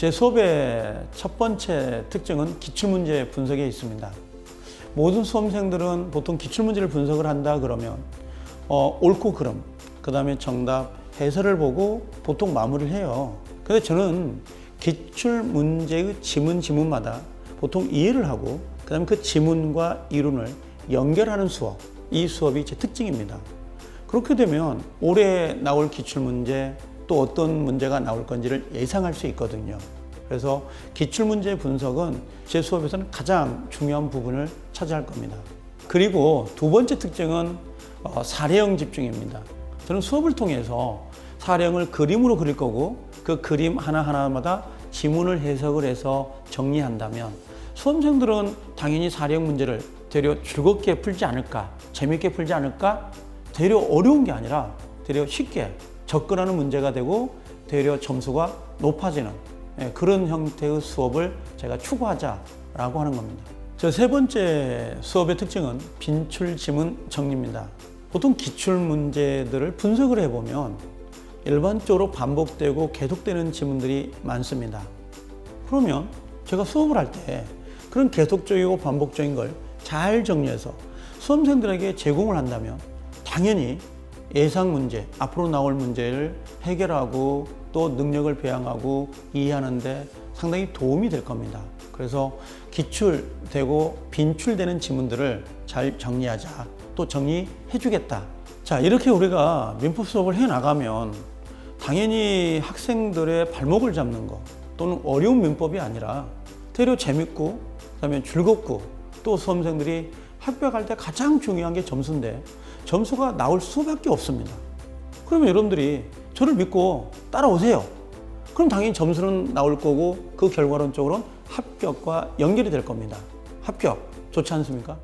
제 수업의 첫 번째 특징은 기출문제 분석에 있습니다. 모든 수험생들은 보통 기출문제를 분석을 한다 그러면 어, 옳고 그름, 그 다음에 정답, 해설을 보고 보통 마무리를 해요. 근데 저는 기출문제의 지문 지문마다 보통 이해를 하고 그 다음에 그 지문과 이론을 연결하는 수업, 이 수업이 제 특징입니다. 그렇게 되면 올해 나올 기출문제 또 어떤 문제가 나올 건지를 예상할 수 있거든요. 그래서 기출문제 분석은 제 수업에서는 가장 중요한 부분을 차지할 겁니다. 그리고 두 번째 특징은 어, 사례형 집중입니다. 저는 수업을 통해서 사례형을 그림으로 그릴 거고 그 그림 하나하나마다 지문을 해석을 해서 정리한다면 수험생들은 당연히 사례형 문제를 되려 즐겁게 풀지 않을까, 재밌게 풀지 않을까, 되려 어려운 게 아니라 되려 쉽게 접근하는 문제가 되고 되려 점수가 높아지는 예, 그런 형태의 수업을 제가 추구하자라고 하는 겁니다. 저 세 번째 수업의 특징은 빈출 지문 정리입니다. 보통 기출 문제들을 분석을 해보면 일반적으로 반복되고 계속되는 지문들이 많습니다. 그러면 제가 수업을 할 때 그런 계속적이고 반복적인 걸 잘 정리해서 수험생들에게 제공을 한다면 당연히 예상 문제, 앞으로 나올 문제를 해결하고 또 능력을 배양하고 이해하는데 상당히 도움이 될 겁니다. 그래서 기출되고 빈출되는 지문들을 잘 정리하자. 또 정리해 주겠다. 자, 이렇게 우리가 민법 수업을 해 나가면 당연히 학생들의 발목을 잡는 거 또는 어려운 민법이 아니라 되려 재밌고 그다음에 즐겁고 또 수험생들이 합격할 때 가장 중요한 게 점수인데 점수가 나올 수밖에 없습니다. 그러면 여러분들이 저를 믿고 따라오세요. 그럼 당연히 점수는 나올 거고 그 결과론적으로는 합격과 연결이 될 겁니다. 합격 좋지 않습니까?